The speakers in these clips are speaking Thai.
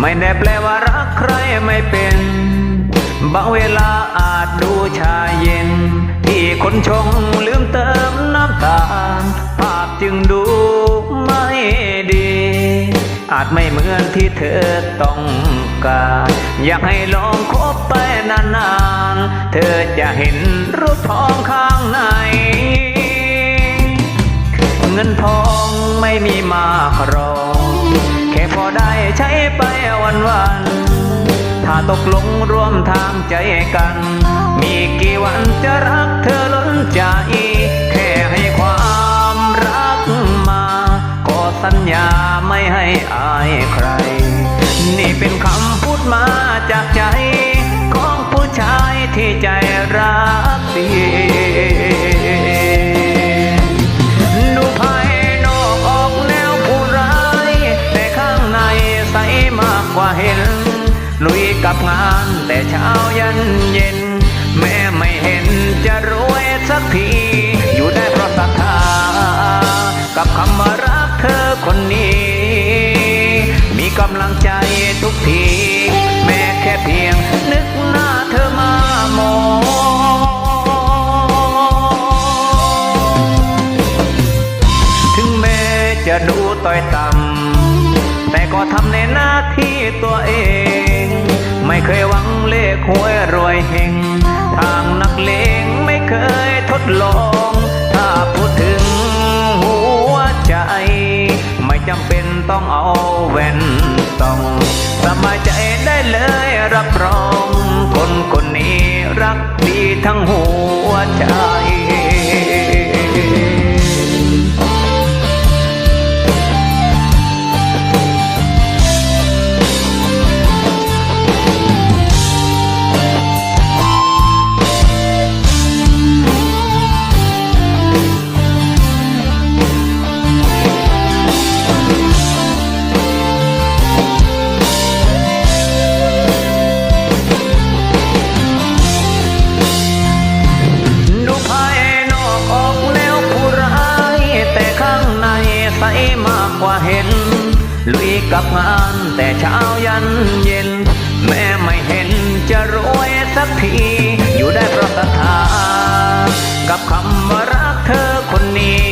ไม่ได้แปลว่ารักใครไม่เป็นบางเวลาอาจดูชาเย็น ที่คนชงลืมเติมน้ำตาลภาพจึงดูไม่ดี อาจไม่เหมือนที่เธอต้องการ อยากให้ลองคบไปนานๆ เธอจะเห็นรูปทองข้างใน เงินทองไม่มีมากรอก แค่พอได้ใช้ไปวันวัน ถ้าตกลงร่วมทางใจกัน มีกี่วันจะรักเธอล้นใจแค่ให้ความรักมา ก็สัญญาไม่ให้อายใคร นี่เป็นคำพูดมาจากใจ ของผู้ชายที่ใจรักดี งานแต่เช้ายันเย็น แม่ไม่เห็นจะรวยสักที อยู่ได้เพราะศรัทธา กับคำว่ารักเธอคนนี้ มีกำลังใจทุกที แม้แค่เพียงนึกหน้าเธอมามองถึงแม้จะดูต้อยต่ำแต่ก็ทำในหน้าที่ตัวเอง ไม่เคยหวังเลขหวยรวยเฮงทางนักเลงไม่เคยทดลอง ถ้าพูดถึงหัวใจ ไม่จำเป็นต้องเอาแว่นต้องสบายใจได้เลยรับรอง คนคนนี้รักดีทั้งหัวใจ ในใสมากกว่าเห็น ลุยกับงานแต่เช้ายันเย็น แม่ไม่เห็นจะรวยสักที อยู่ได้เพราะศรัทธากับคำว่ารักเธอคนนี้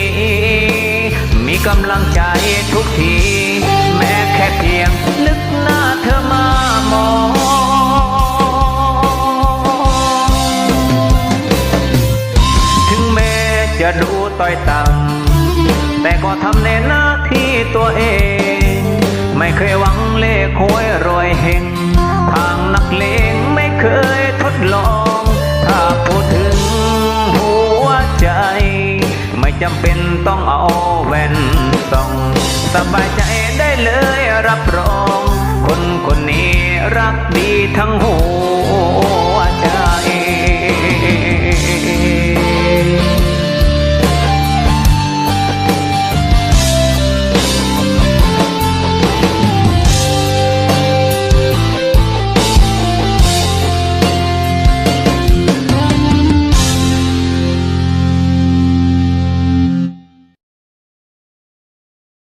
มีกำลังใจทุกที แม้แค่เพียง นึกหน้าเธอมามองถึงแม้จะดูต้อยต่ำ แต่ก็ทำในหน้าที่ตัวเอง ไม่เคยหวังเลขหวยรวยเฮงทางนักเลงไม่เคยทดลอง ถ้าพูดถึงหัวใจ ไม่จำเป็นต้องเอาแว่นส่องสบายใจได้เลยรับรอง คนคนนี้รักดีทั้งหัว